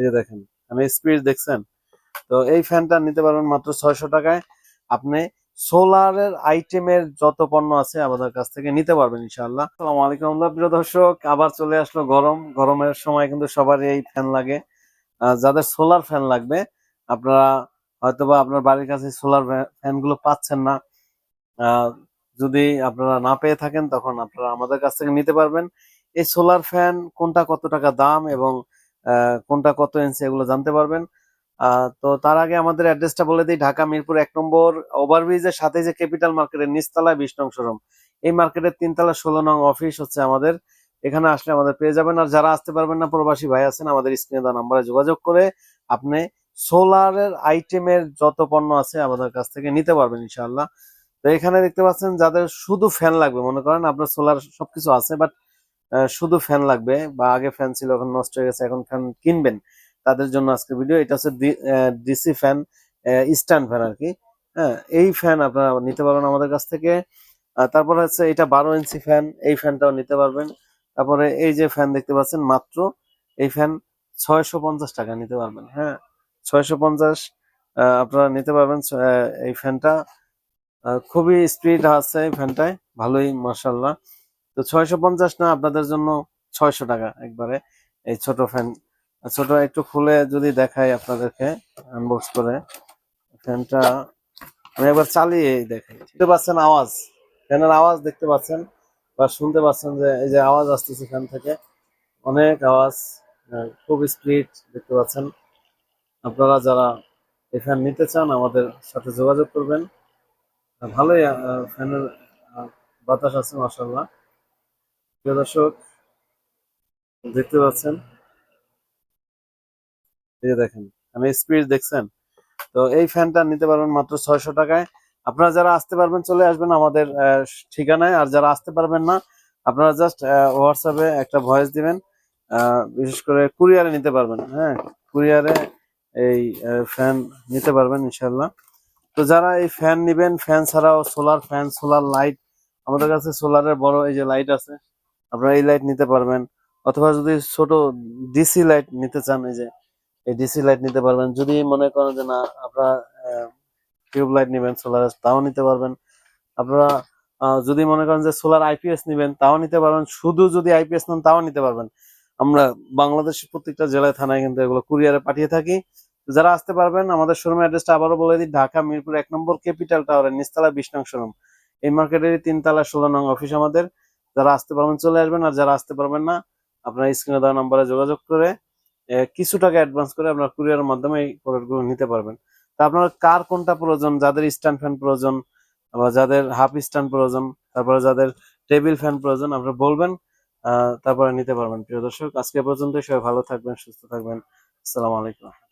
এই যে দেখেন মানে স্পিড দেখছেন? তো এই ফ্যানটা নিতে পারবেন মাত্র ছয়শো টাকায়। আপনি সোলারের আইটেমের যত পণ্য আছে আমাদের কাছ থেকে নিতে পারবেন ইনশাআল্লাহ। আসসালামু আলাইকুম রহমতুল্লাহ, প্রিয় দর্শক। আবার চলে আসলো গরম। গরমের সময় কিন্তু সবারই এই ফ্যান লাগে। যাদের সোলার ফ্যান লাগবে আপনারা হয়তোবা আপনার বাড়ির কাছে সোলার ফ্যানগুলো পাচ্ছেন না। যদি আপনারা না পেয়ে থাকেন তখন আপনারা আমাদের কাছ থেকে নিতে পারবেন। এই সোলার ফ্যান কোনটা কত টাকা দাম এবং কোনটা কত ইঞ্চি এগুলো জানতে পারবেন। তো তার আগে আমাদের অ্যাড্রেসটা বলে দিই, ঢাকা মিরপুর এক নম্বর ওভারব্রিজের সাথে যে ক্যাপিটাল মার্কেটের নিচতলায় বিশ নং শোরুম এই মার্কেটের তিনতলা ষোলো নং অফিস হচ্ছে আমাদের। এখানে আসলে আমাদের পেয়ে যাবেন। আর যারা আসতে পারবেন না, প্রবাসী ভাই আছেন, আমাদের স্ক্রিনে দেওয়া নাম্বারে যোগাযোগ করে আপনি সোলারের আইটেমের যত পণ্য আছে আমাদের কাছ থেকে নিতে পারবেন ইনশাআল্লাহ। তো এখানে দেখতে পাচ্ছেন, যাদের শুধু ফ্যান লাগবে, মনে করেন আপনার সোলার সবকিছু আছে বাট শুধু ফ্যান লাগবে বা আগে ফ্যান ছিল, এখন নষ্ট হয়ে গেছে, এখন ফ্যান কিনবেন। তাদের জন্য আজকে ভিডিও এটা হচ্ছে ডিসি ফ্যান স্ট্যান্ড ফ্যান আর কি হ্যাঁ এই ফ্যান আপনারা নিতে পারবেন আমাদের কাছ থেকে। তারপরে হচ্ছে এটা বারো ইঞ্চি ফ্যান এই ফ্যানটাও নিতে পারবেন। তারপরে এই যে ফ্যান দেখতে পাচ্ছেন, মাত্র এই ফ্যান ছয়শো পঞ্চাশ টাকা নিতে পারবেন। হ্যাঁ ছয়শো পঞ্চাশ আপনারা নিতে পারবেন এই ফ্যানটা খুবই স্পিড আছে এই ফ্যানটায় ভালোই মার্শাল্লাহ তো ছয়শো পঞ্চাশ না, আপনাদের জন্য ছয়শো টাকা একবারে। এই ছোট ফ্যান ছোট একটু খুলে যদি দেখাই আপনাদেরকে আনবক্স করে। ফ্যানটা আমি একবার চালিয়ে দেখাই। দেখতে পাচ্ছেন আওয়াজ। ফ্যানের আওয়াজ দেখতে পাচ্ছেন বা শুনতে পাচ্ছেন যে, এই যে আওয়াজ আসতেছে ফ্যান থেকে। অনেক আওয়াজ খুব স্পিড দেখতে পাচ্ছেন। আপনারা যারা এই ফ্যান নিতে চান, আমাদের সাথে যোগাযোগ করবেন। ভালোই ফ্যানের বাতাস আছে মাসাল্লাহ প্রিয় দর্শক, দেখতে পাচ্ছেন? এই যে দেখেন, আমি স্পিড দেখছেন? তো এই ফ্যানটা নিতে পারবেন মাত্র ছয়শো টাকায়। আপনারা যারা আসতে পারবেন, চলে আসবেন আমাদের ঠিকানায়। আর যারা আসতে পারবেন না, আপনারা জাস্ট হোয়াটসঅ্যাপে একটা ভয়েস দিবেন। বিশেষ করে কুরিয়ারে নিতে পারবেন হ্যাঁ? কুরিয়ারে এই ফ্যান নিতে পারবেন ইনশাল্লাহ তো যারা এই ফ্যান নিবেন, ফ্যান ছাড়াও সোলার ফ্যান সোলার লাইট আমাদের কাছে সোলারের বড় এই যে লাইট আছে আপনারা এই লাইট নিতে পারবেন। অথবা যদি ছোট ডিসি লাইট নিতে চান, এই যে এই ডিসি লাইট নিতে পারবেন। যদি মনে করেন যে না, আপনারা টিউব লাইট নেবেন সোলার তাও নিতে পারবেন। আপনারা যদি মনে করেন যে সোলার আইপিএস নেবেন, তাও নিতে পারবেন। শুধু যদি আইপিএস নেন, তাও নিতে পারবেন। আমরা বাংলাদেশের প্রত্যেকটা জেলায়, থানায় কিন্তু এগুলো কুরিয়ারে পাঠিয়ে থাকি। যারা আসতে পারবেন, আমাদের শোরুম অ্যাড্রেসটা আবারও বলে দিই। ঢাকা, মিরপুর, এক নম্বর ক্যাপিটাল টাওয়ারের নিচতলা, বিশ নং শোরুম এই মার্কেটের তিনতলা, ষোলো নং অফিস আমাদের। যারা আসতে পারবেন চলে আসবেন আর যারা আসতে পারবেন না, আপনার স্ক্রিনে দেওয়া নাম্বারে যোগাযোগ করে কিছু টাকা অ্যাডভান্স করে আপনার কুরিয়ারের মাধ্যমে এই প্রোডাক্টগুলো নিতে পারবেন। তা আপনার কার কোনটা প্রয়োজন? যাদের স্ট্যান্ড ফ্যান প্রয়োজন, বা যাদের হাফ স্ট্যান্ড প্রয়োজন, তারপরে যাদের টেবিল ফ্যান প্রয়োজন, আপনারা বলবেন তারপরে নিতে পারবেন। প্রিয় দর্শক, আজকে পর্যন্ত সবাই ভালো থাকবেন, সুস্থ থাকবেন। আসসালামু আলাইকুম।